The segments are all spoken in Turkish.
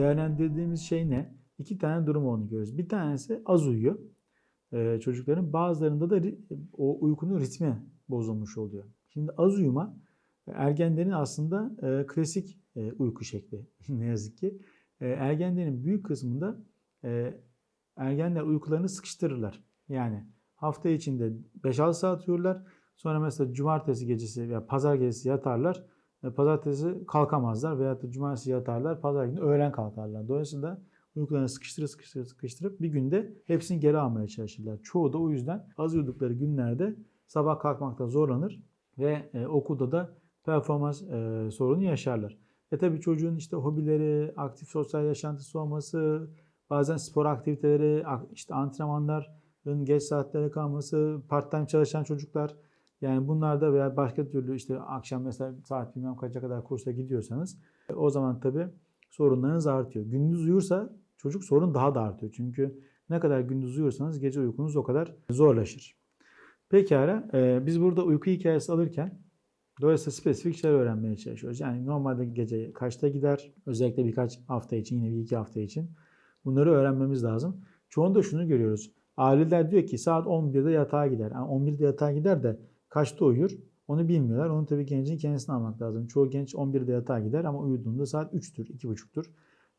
değerlendirdiğimiz şey ne? İki tane durum olduğunu görüyoruz. Bir tanesi az uyuyor. Ee, çocukların bazılarında da o uykunun ritmi bozulmuş oluyor. Şimdi az uyuma e, ergenlerin aslında e, klasik e, uyku şekli ne yazık ki. E, ergenlerin büyük kısmında e, ergenler uykularını sıkıştırırlar. Yani hafta içinde 5-6 saat uyurlar. Sonra mesela cumartesi gecesi veya pazar gecesi yatarlar. E, Pazartesi kalkamazlar veya da cumartesi yatarlar. Pazar günü öğlen kalkarlar. Dolayısıyla uykularını sıkıştırıp sıkıştırıp sıkıştırıp bir günde hepsini geri almaya çalışırlar. Çoğu da o yüzden az uyudukları günlerde sabah kalkmakta zorlanır ve e, okulda da performans e, sorunu yaşarlar. E tabi çocuğun işte hobileri, aktif sosyal yaşantısı olması, bazen spor aktiviteleri, ak- işte antrenmanların geç saatlere kalması, part-time çalışan çocuklar yani bunlarda veya başka türlü işte akşam mesela saat bilmem kaça kadar kursa gidiyorsanız e, o zaman tabii sorunlarınız artıyor. Gündüz uyursa çocuk sorun daha da artıyor. Çünkü ne kadar gündüz uyursanız gece uykunuz o kadar zorlaşır. Pekala e, biz burada uyku hikayesi alırken dolayısıyla spesifik şeyler öğrenmeye çalışıyoruz. Yani normalde gece kaçta gider özellikle birkaç hafta için yine bir iki hafta için bunları öğrenmemiz lazım. Çoğunda şunu görüyoruz. Aileler diyor ki saat 11'de yatağa gider. Yani 11'de yatağa gider de kaçta uyur? Onu bilmiyorlar. Onu tabii gencin kendisine almak lazım. Çoğu genç 11'de yatağa gider ama uyuduğunda saat 3'tür, 2.30'tur.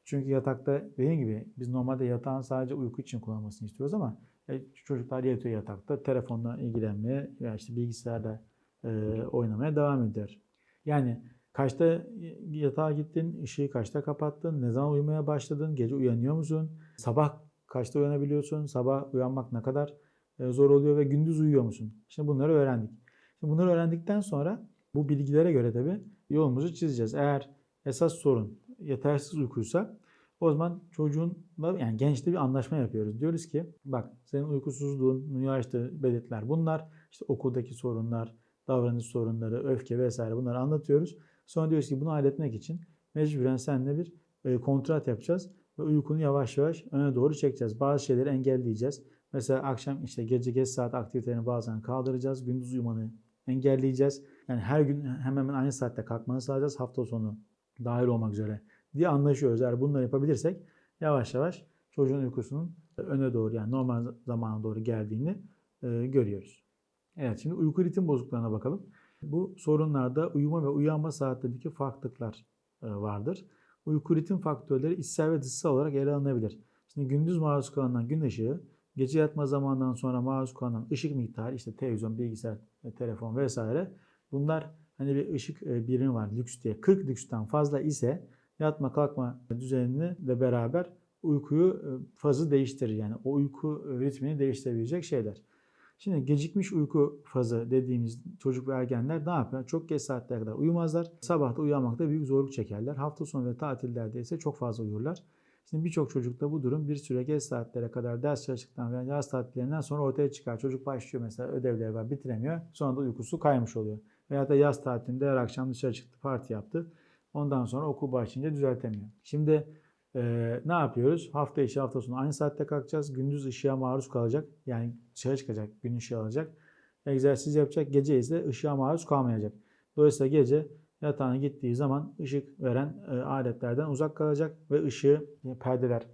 Çünkü yatakta dediğim gibi biz normalde yatağın sadece uyku için kullanmasını istiyoruz ama e, çocuklar yatıyor yatakta telefonla ilgilenmeye veya işte bilgisayarda e, oynamaya devam eder. Yani kaçta yatağa gittin, ışığı kaçta kapattın, ne zaman uyumaya başladın, gece uyanıyor musun, sabah kaçta uyanabiliyorsun, sabah uyanmak ne kadar e, zor oluyor ve gündüz uyuyor musun? Şimdi bunları öğrendik. Şimdi bunları öğrendikten sonra bu bilgilere göre tabii yolumuzu çizeceğiz. Eğer esas sorun yetersiz uykuysa o zaman çocuğunla yani gençle bir anlaşma yapıyoruz. Diyoruz ki bak senin uykusuzluğun, yaşta belirtiler bunlar. İşte okuldaki sorunlar, davranış sorunları, öfke vesaire bunları anlatıyoruz. Sonra diyoruz ki bunu halletmek için mecburen seninle bir e, kontrat yapacağız ve uykunu yavaş yavaş öne doğru çekeceğiz. Bazı şeyleri engelleyeceğiz. Mesela akşam işte gece geç saat aktivitelerini bazen kaldıracağız. Gündüz uyumanı engelleyeceğiz. Yani her gün hemen hemen aynı saatte kalkmanı sağlayacağız. Hafta sonu dahil olmak üzere diye anlaşıyoruz. Eğer bunları yapabilirsek yavaş yavaş çocuğun uykusunun öne doğru yani normal zamana doğru geldiğini e, görüyoruz. Evet şimdi uyku ritim bozukluğuna bakalım. Bu sorunlarda uyuma ve uyanma saatlerindeki farklılıklar e, vardır. Uyku ritim faktörleri içsel ve dışsal olarak ele alınabilir. Şimdi gündüz maruz kalınan gün ışığı, gece yatma zamanından sonra maruz kalınan ışık miktarı, işte televizyon, bilgisayar, e, telefon vesaire bunlar hani bir ışık e, birimi var lüks diye. 40 lüksten fazla ise yatma kalkma düzenini de beraber uykuyu e, fazı değiştirir. Yani o uyku ritmini değiştirebilecek şeyler. Şimdi gecikmiş uyku fazı dediğimiz çocuk ve ergenler ne yapıyor? Çok geç saatlere kadar uyumazlar. Sabah da uyanmakta büyük zorluk çekerler. Hafta sonu ve tatillerde ise çok fazla uyurlar. Şimdi birçok çocukta bu durum bir süre geç saatlere kadar ders çalıştıktan veya yaz tatillerinden sonra ortaya çıkar. Çocuk başlıyor mesela ödevleri var bitiremiyor. Sonra da uykusu kaymış oluyor. Veya da yaz tatilinde her akşam dışarı çıktı parti yaptı. Ondan sonra okul başlayınca düzeltemiyor. Şimdi e, ne yapıyoruz? Hafta içi hafta sonu aynı saatte kalkacağız. Gündüz ışığa maruz kalacak. Yani dışarı çıkacak, gün ışığı alacak. Egzersiz yapacak. Gece ise ışığa maruz kalmayacak. Dolayısıyla gece yatağına gittiği zaman ışık veren e, aletlerden uzak kalacak ve ışığı e, perdeler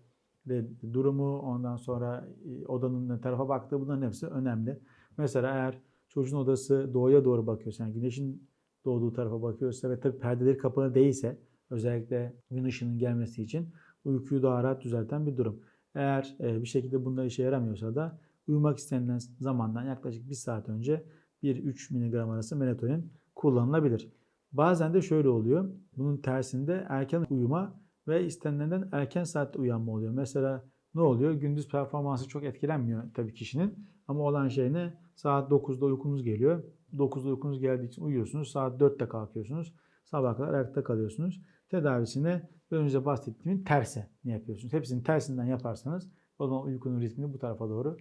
ve durumu ondan sonra e, odanın ne tarafa baktığı bunların hepsi önemli. Mesela eğer çocuğun odası doğuya doğru bakıyorsa yani güneşin doğduğu tarafa bakıyorsa ve tabii perdeleri kapalı değilse özellikle gün ışığının gelmesi için uykuyu daha rahat düzelten bir durum. Eğer e, bir şekilde bunda işe yaramıyorsa da uyumak istenilen zamandan yaklaşık bir saat önce 1-3 mg arası melatonin kullanılabilir. Bazen de şöyle oluyor. Bunun tersinde erken uyuma ve istenilenden erken saatte uyanma oluyor. Mesela ne oluyor? Gündüz performansı çok etkilenmiyor tabii kişinin. Ama olan şey ne? Saat 9'da uykunuz geliyor. 9'da uykunuz geldiği için uyuyorsunuz. Saat 4'te kalkıyorsunuz. Sabah kadar ayakta kalıyorsunuz. Tedavisine önce bahsettiğimin tersi ne yapıyorsunuz? Hepsinin tersinden yaparsanız o zaman uykunun ritmini bu tarafa doğru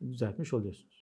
düzeltmiş oluyorsunuz.